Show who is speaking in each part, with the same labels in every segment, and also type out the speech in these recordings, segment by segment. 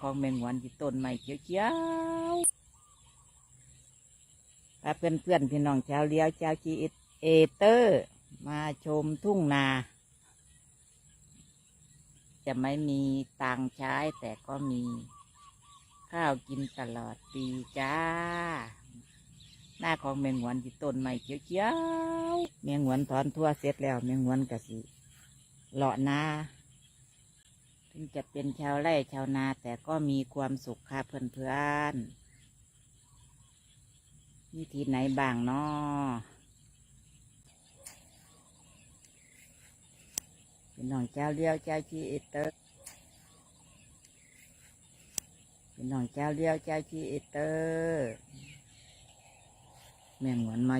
Speaker 1: ของแมงวันที่ต้นไม้เขียวๆพาเพื่อนเพื่อนๆพี่น้องชาวเลี้ยวชาวจีเอเตอร์ มาชมทุ่งนา จะไม่มีตังใช้แต่ก็มี ข้าวกินตลอดปีจ้า หน้าของแมงวันที่ต้นไม้เขียวๆแมงวันถอนทั่วเสร็จแล้วแมงวันกะสิเลาะนา ถึงจะเป็นชาวไร่ชาวนาแต่ก็มีความสุขค่ะเพื่อนๆวิธีไหนบ้างเนาะเป็นน้องเจ้าเลี้ยวเจ้าจีเอเตอร์เป็นน้องเจ้าเลี้ยวเจ้าจีเอเตอร์แม่งหวนมา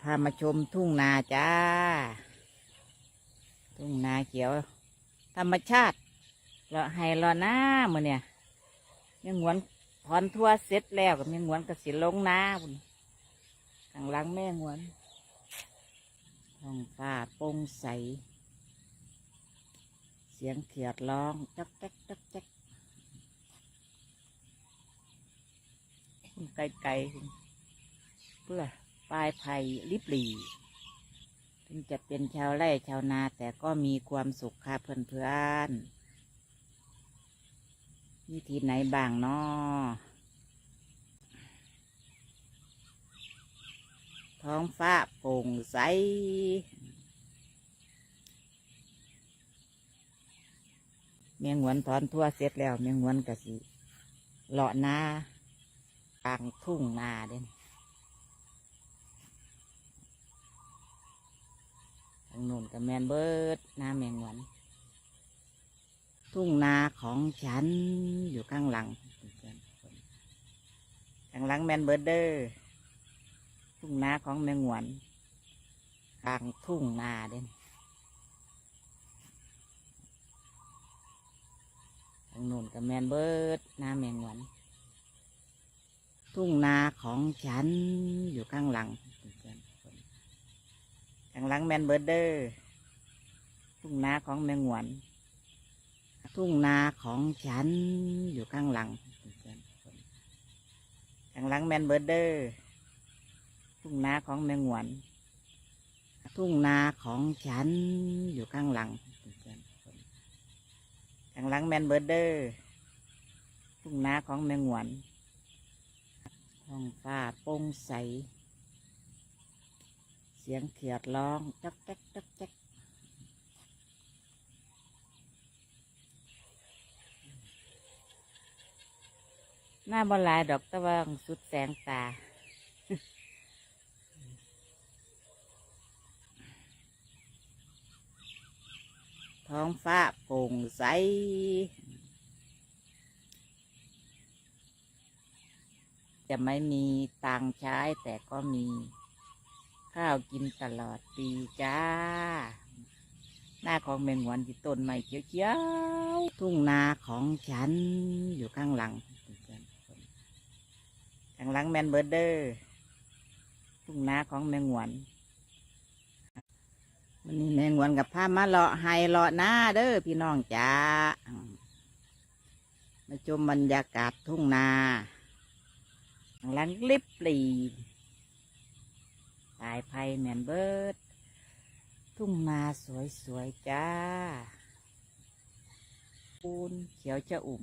Speaker 1: พามาชมทุ่งนาจ้า ทุ่งนาเขียว ธรรมชาติ เราให้เราหน้ามือเนี่ยแม่งหวนถอนทั่วเสร็จแล้วกับแม่งหวนกสิลงนาพุ่นข้างหลังแม่งหวนท้องฟ้าโปร่งใส เสียงเขียดร้องจ๊อกแจ๊กจ๊อกแจ๊กไกลไกลเพื่อปลายไผ่ลิบหลีถึงจะเป็นชาวไร่ชาวนาแต่ก็มีความสุขค่ะเพื่อนเพื่อนๆ วิธีไหนบ้างเนาะท้องฟ้าโปร่งใส เมียงหวนถอนทั่วเสร็จแล้ว เมียงหวนกะสิเลาะนากลางทุ่งนาเด่นทางโน่นกับแมนเบิร์ดนาแมงวน ทุ่งนาของฉันอยู่ข้างหลังข้างหลังแมนเบิร์ดเดอร์ ทุ่งนาของแมงวนกลางทุ่งนาเด่นทางโน่นกับแมนเบิร์ดนาแมงวนทุ่งนาของฉันอยู่ข้างหลังข้างหลังแมนเบิร์ดเดอร์ ทุ่งนาของแมงหวน ทุ่งนาของฉันอยู่ข้างหลัง ข้างหลังแมนเบิร์เดอร์ ทุ่งนาของแมงหวน ทุ่งนาของฉันอยู่ข้างหลัง ข้างหลังแมนเบิร์เดอร์ ทุ่งนาของแมงหวนท้องฟ้าโปร่งใส เสียงเขียดร้องจ๊อกแจ๊กจ๊อกแจ๊ก หน้าบอลายดอกตะวังสุดแสงตา ท้องฟ้าโปร่งใสจะไม่มีตังใช้แต่ก็มี ข้าวกินตลอดปีจ้า หน้าของแมงวันที่ต้นไม้เขียวๆ ทุ่งนาของฉันอยู่ข้างหลังางหลังแมนเบิร์เดอร์ทุ่งนาของแมงวันวันนี้แมงวันกับผ้ามาเลาะไฮเลาะหน้าเด้อพี่น้องจ้ามาชมบรรยากาศทุ่งนาข้างหลังลิบลีตายไพ่แมนเบิร์ด ทุ่งนาสวยๆจ้าปูนเขียวจะอุ่ม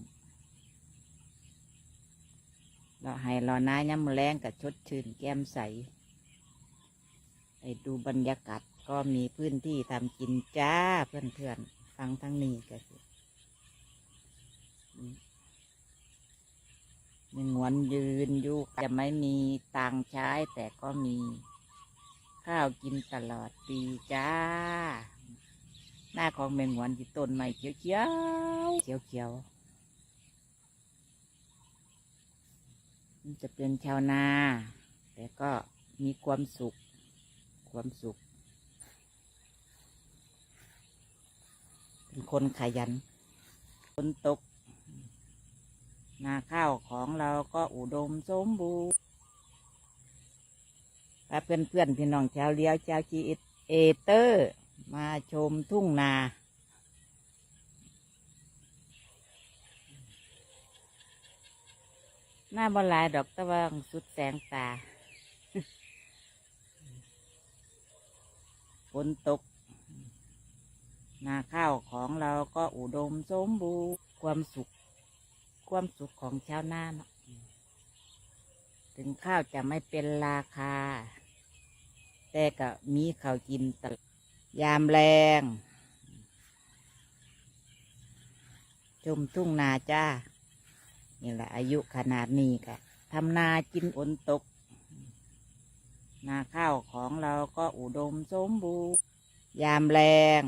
Speaker 1: ราให้รอน้าย้ำแรงกับชดชื่นแก้มใสไปดูบรรยากาศก็มีพื้นที่ทำกินจ้าเพื่อนๆฟังทั้งนี้ก็สิมีงวนยืนอยู่จะไม่มีตังใช้แต่ก็มีข้าวกินตลอดปีจ้า หน้าของแมงวันที่ต้นไม้เขียวเขียวเขียวเขียวๆมัน จะเป็นชาวนา แต่ก็มีความสุข ความสุข เป็นคนขยันฝนตก นาข้าวของเราก็อุดมสมบูรณ์เพื่อนเพื่อนพี่น้องชาวเลี้ยวชาวจีเอเตอร์ มาชมทุ่งนา หน้าบ่หลายดอกตะวังสุดแสงตาฝนตก นาข้าวของเราก็อุดมสมบูรณ์ความสุข ความสุขของชาวนาเนาะถึงข้าวจะไม่เป็นราคา แต่ก็มีข้าวกินตลอดยามแรงชมทุ่งนาจ้า นี่แหละอายุขนาดนี้กะทำนากินอนตก นาข้าวของเราก็อุดมสมบูรณ์ยามแรง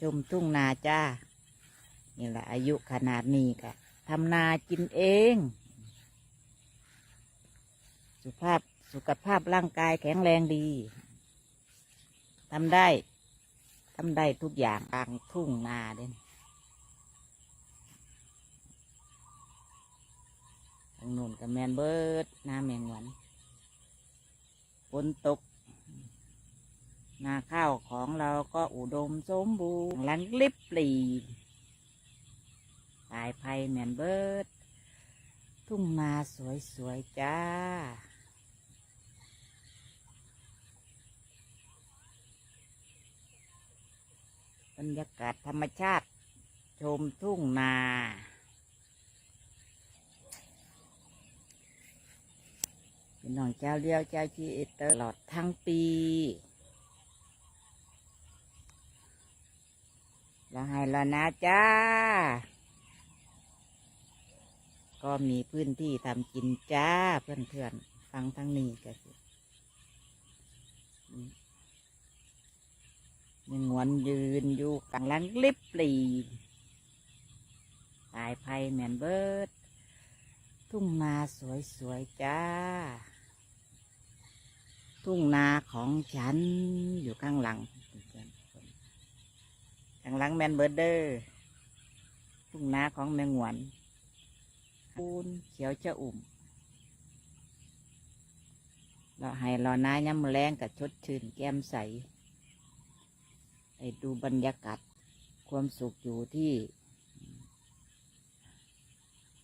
Speaker 1: ชมทุ่งนาจ้า นี่แหละอายุขนาดนี้กะทำนากินเอง สุขภาพสุขภาพร่างกายแข็งแรงดีทำได้ทำได้ทุกอย่างกลางทุ่งนาเด่นางนู้นกับแมนเบิดหน้าแมงวันฝนตก นาข้าวของเราก็อุดมสมบูรณ์ลังลิบปลีตายภัยแมนเบิด ทุ่งนาสวยๆจ้าบรรยากาศธรรมชาติ ชมทุ่งนา น้องเจ้าเลี้ยวเจ้าชีเอตลอดทั้งปี เราให้แล้วนะจ้า ก็มีพื้นที่ทำกินจ้าเพื่อนๆฟังทั้งนี้ก็สิยังงวนยืนอยู่กลางลังลิบปลีตายภัยเหมือนเบิดทุ่งนาสวยๆจ้า ทุ่งนาของฉันอยู่ข้างหลัง ข้างหลังแมนเบิร์เดอร์ ทุ่งนาของแมงหวนปูนเขียวจะอุ่มเราให้รอน้าย้ำแรงกับชดชื่นแก้มใสไปดูบรรยากาศความสุขอยู่ที่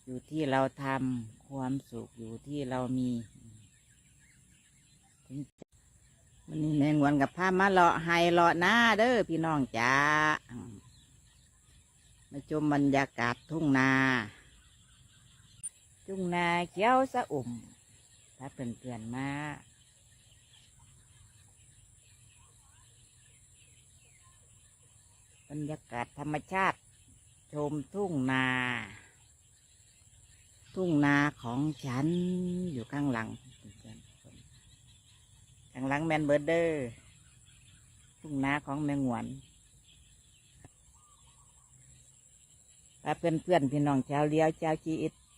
Speaker 1: อยู่ที่เราทำความสุขอยู่ที่เรามี วันนี้แมงวนกับผ้ามาเลาะไฮเลาะหน้าเด้อพี่น้องจ้ามาชมบรรยากาศทุ่งนา ทุ่งนาเขียวสะอุ่มถ้าเพื่อนๆมาบรรยากาศธรรมชาติ ชมทุ่งนา ทุ่งนาของฉันอยู่ข้างหลังางหลังแมนเบิร์ดเดอร์ทุ่งนาของแมงหวนถ้าเพื่อนเพื่อนพี่น้องชาวเลี้ยวชาวจี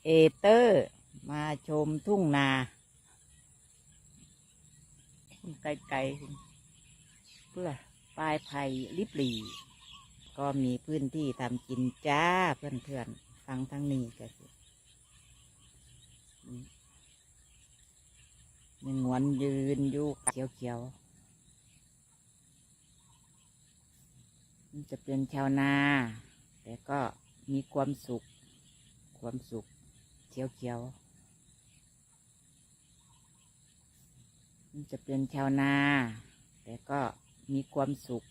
Speaker 1: เอเตอร์ มาชมทุ่งนาไกลๆเพื่อปลายไผ่ลิบหลีก็มีพื้นที่ทำกินจ้าเพื่อนเพื่อนๆฟังทั้งนี้ก็สิยั งงวนยืนอยู่เขียวเขียวมันจะเป็นชาวนา แต่ก็มีความสุข ความสุขเขียวเขียวมันจะเป็นชาวนา แต่ก็มีความสุข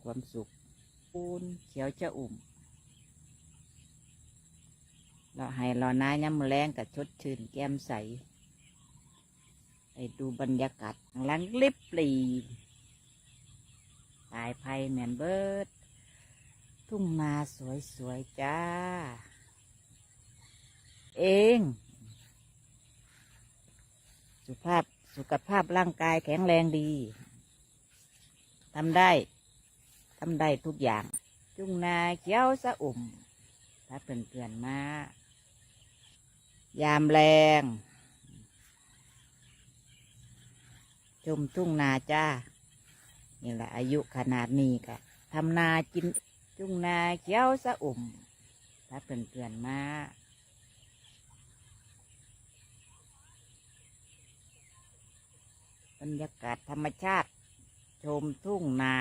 Speaker 1: ความสุขปูนเขียวจะอุ่มเราให้รอน้าย้ำแรงกับชดชื่นแก้มใส ไปดูบรรยากาศหลังลิบลีตายภัยแมนเบิร์ด ทุ่งนาสวยๆจ้า เอง สุขภาพสุขภาพร่างกายแข็งแรงดีทำได้ทำได้ทุกอย่าง จุงนาเขียวสะอุ่ม ถ้าเพื่อนๆมา ยามแรง ชมทุ่งนาจ้า นี่แหละอายุขนาดนี้กะทำนากินทุ่งนาเขียวสะอุ่ม ถ้าเพื่อนๆมาบรรยากาศธรรมชาติ ชมทุ่งนา